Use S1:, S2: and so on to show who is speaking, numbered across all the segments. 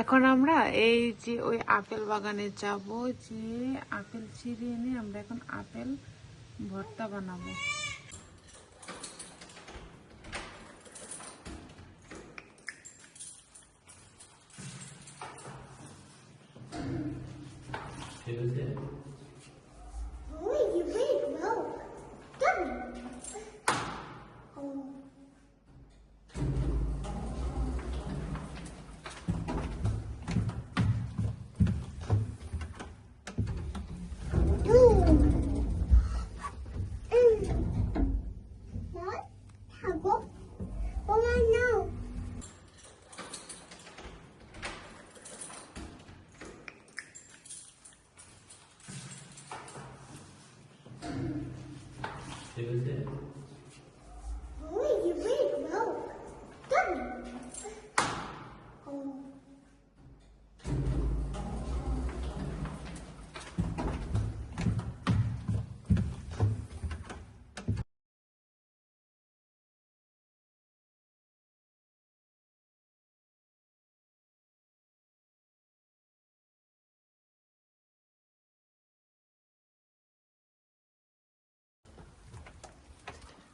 S1: এখন আমরা এই যে ওই আপেল বাগানে যাব, যে আপেল ছিঁড়ে এনে আমরা এখন আপেল ভর্তা বানাবো।
S2: ঠিক you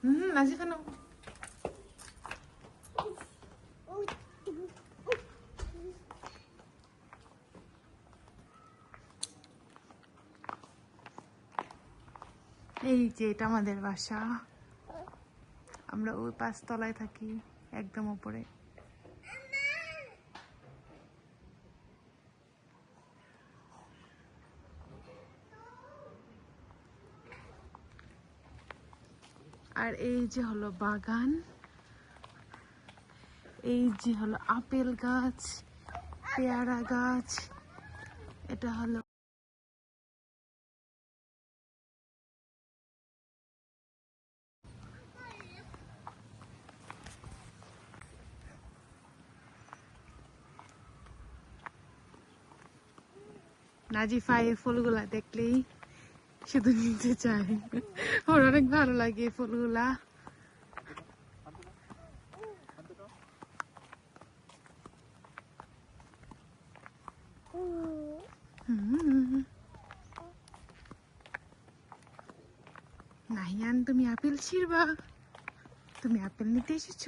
S1: হুম নাজিফা নাও এই যে এটা আমাদের বাসা। আমরা ওই পাঁচতলায় থাকি একদম উপরে আর এই যে হলো বাগান, এই যে হলো আপেল গাছ, পেয়ারা গাছ, এটা হলো নাজিফা এই ফুলগুলা দেখলেই শুধু নিতে চাই ওর অনেক ভালো লাগে ফুলগুলা। তুমি আপেল ছিড়বা? তুমি আপেল নিতে এসেছ?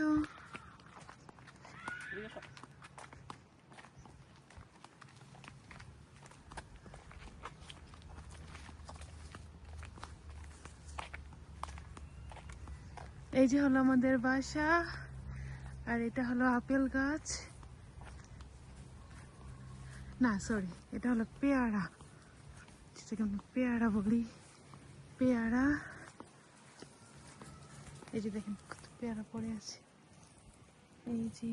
S1: এই যে হলো আমাদের বাসা, আর এটা হলো আপেল গাছ। না সরি এটা হলো পেয়ারা। যেটাকে পেয়ারা বলি। পেয়ারা। এই যে দেখেন কত পেয়ারা পড়ে আছে। এই যে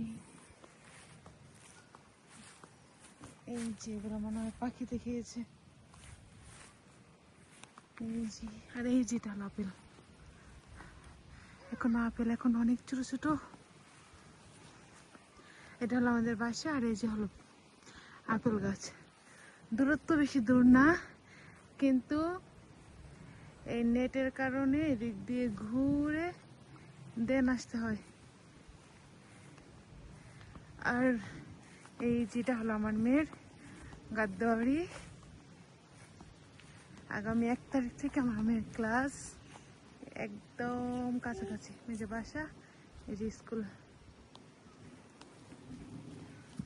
S1: এই যে, এগুলো মনে হয় পাখিতে খেয়েছে। এই যে, আর এই যে এটা হলো আপেল। এখন আপেল এখন অনেক ছোট ছোট। এটা হলো আমাদের বাসা, আর এই যে হলো আপেল গাছ। দূরত্ব বেশি দূর না, কিন্তু এই নেটের কারণে এদিক দিয়ে ঘুরে দেন আসতে হয়। আর এই যেটা হলো আমার মেয়ের গাদ্দাবাড়ি আগামী এক তারিখ থেকে আমার মেয়ের ক্লাস। একদম কাছাকাছি। যে বাসা, এই যে স্কুল।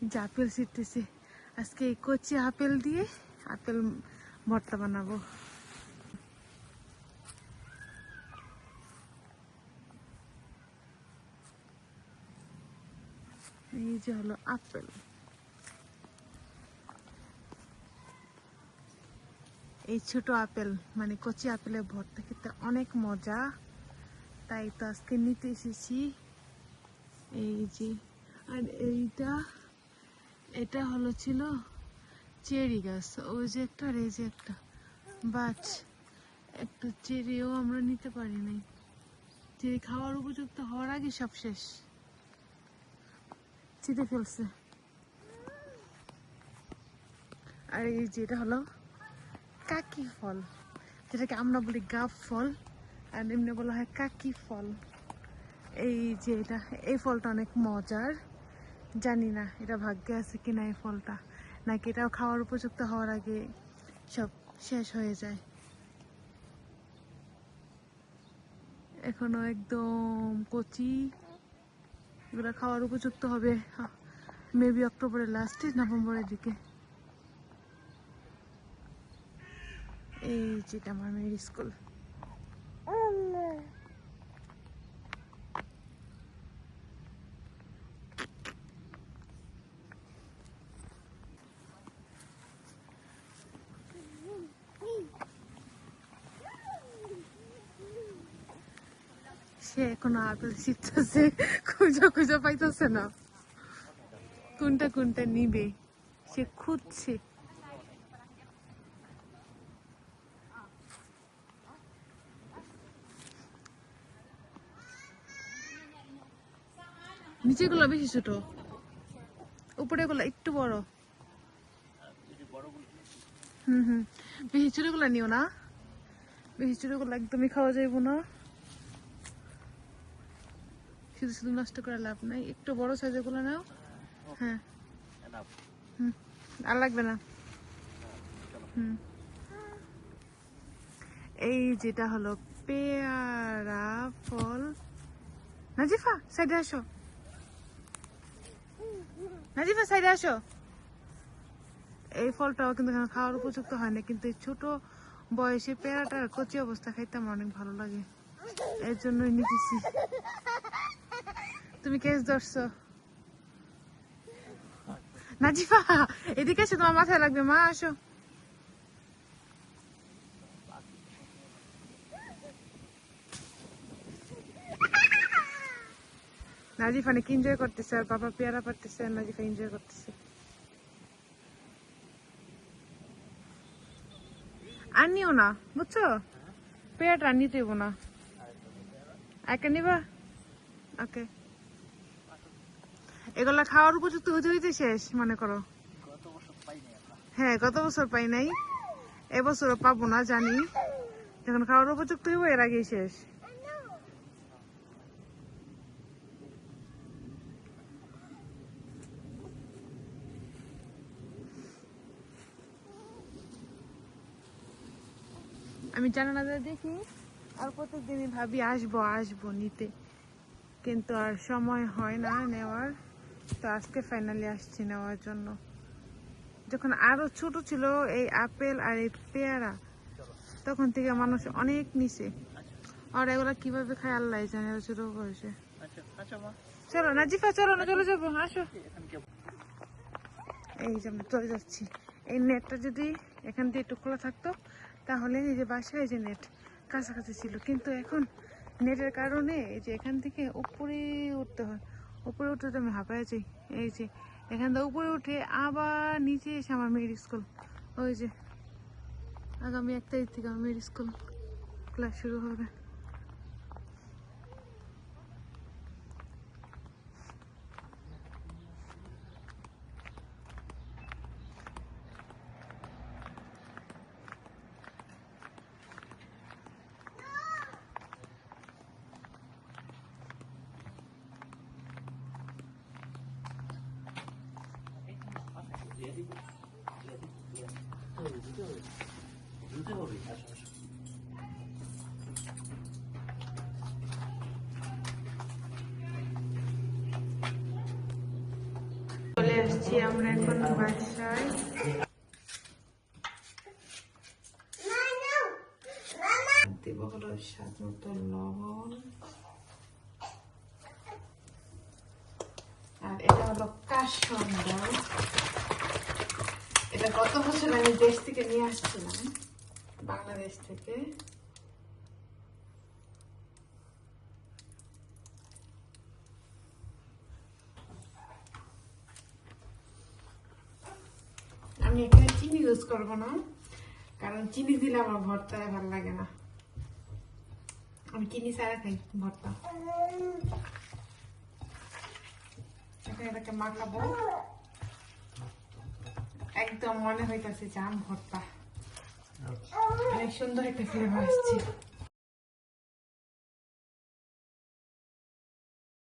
S1: যে আপেল ছিটতেছে। আজকে এই কচি আপেল দিয়ে আপেল ভর্তা বানাবো। এই যে হলো আপেল। এই ছোট আপেল মানে কচি আপেলের ভর্তা খেতে অনেক মজা। তাই তো আজকে নিতে এসেছি। এই যে, আর এইটা, এটা হলো ছিল চেরি গাছ। ওই যে একটা, আর এই যে একটা বাট একটা চেরিও আমরা নিতে পারি নাই। চেরি খাওয়ার উপযুক্ত হওয়ার আগে সব শেষ। চিতে ফেলছে। আর এই যে, এটা হলো কাকি ফল। যেটাকে আমরা বলি গাব ফল আর এমনি বলা হয় কাকি ফল। এই যে এটা, এই ফলটা অনেক মজার। জানি না, এটা ভাগ্যে আছে কিনা এই ফলটা। নাকি এটাও খাওয়ার উপযুক্ত হওয়ার আগে সব শেষ হয়ে যায়। এখনও একদম কচি। এগুলো খাওয়ার উপযুক্ত হবে মেবি অক্টোবরের লাস্টে নভেম্বরের দিকে। এই যেটা আমার মেয়ের স্কুল। সে এখনও আপেল ছিটতেছে, খুঁজো খুঁজো পাইতেছে না। কোনটা কোনটা নিবে? সে খুঁজছে। নিচেগুলো বেশি ছোট। উপরেগুলো একটু বড়। হুম হুম। নিও না। একদমই খাওয়া না। শুধু শুধু নষ্ট করে লাভ নাই। একটু বড় হ্যাঁ। হুম। আর লাগবে না। হুম। এই যেটা হলো পেয়ারা ফল। নাজিফা, সাইডে আসো। নাজিফা, সাইডে আসো। এই ফলটাও কিন্তু খাওয়ার উপযুক্ত হয় না কিন্তু এই ছোট বয়সে পেয়ারাটার কচি অবস্থা খাইতে আমার অনেক ভালো লাগে। এর জন্যই নিতেছি। তুমি কেস ধরছো। নাজিফা, এদিকে এসো, তোমার মাথায় লাগবে, মা, আসো। নাজিফা অনেক এনজয় করতেছে, আর বাবা পেয়ারা পারতেছে আর নাজিফা এনজয় করতেছে। আর নিও না, বুঝছ? পেয়ারটা নিতে না। একে নিবা? ওকে। এগুলা খাওয়ার উপযুক্ত হইতে হইতে শেষ, মনে করো। হ্যাঁ গত বছর পাই নাই। এবছরও পাবো না, জানি। যখন খাওয়ার উপযুক্ত হইব, এর আগেই শেষ। আমি জানালা দিয়ে দেখি। আর প্রত্যেকদিনই ভাবি আসব আসব নিতে। কিন্তু আর সময় হয় না নেওয়ার। তো আজকে ফাইনালি আসছি নেওয়ার জন্য। যখন আরও ছোট ছিল এই আপেল আর এই পেয়ারা তখন থেকে মানুষ অনেক নিছে। আর এগুলো কীভাবে খায় আল্লাহ জানে ছোট বয়সে।
S3: আচ্ছা আচ্ছা
S1: চলো নাজিফা চলো না চলে যাব আসো। এই যে আমরা চলে যাচ্ছি। এই নেটটা যদি এখান দিয়ে একটু খোলা থাকতো তাহলে এই যে বাসায় যে নেট কাছাকাছি ছিল। কিন্তু এখন নেটের কারণে এই যে এখান থেকে উপরে উঠতে হয়। উপরে উঠতে তো আমি হাঁপায় যাই এই যে এখান থেকে উপরে উঠে আবার নিচে এসে আমার মেয়ের স্কুল ওই যে আগামী এক তারিখ থেকে আমার মেয়ের স্কুল ক্লাস শুরু হবে। চলে আসছি আমরা এখন বাসায়। দেব হলো স্বাদ লবণ। আর এটা হলো কাসন্দ এটা গত বছর আমি দেশ থেকে নিয়ে আসছিলাম, বাংলাদেশ থেকে। আমি এখানে চিনি ইউজ করব না, কারণ চিনি দিলে আমার ভর্তায় ভালো লাগে না। আমি চিনি ছাড়া খাই ভর্তা। এটাকে মাখাবো। একদম মনে হইতেছে জাম ভর্তা। অনেক সুন্দর একটা ফ্লেভার আসছে।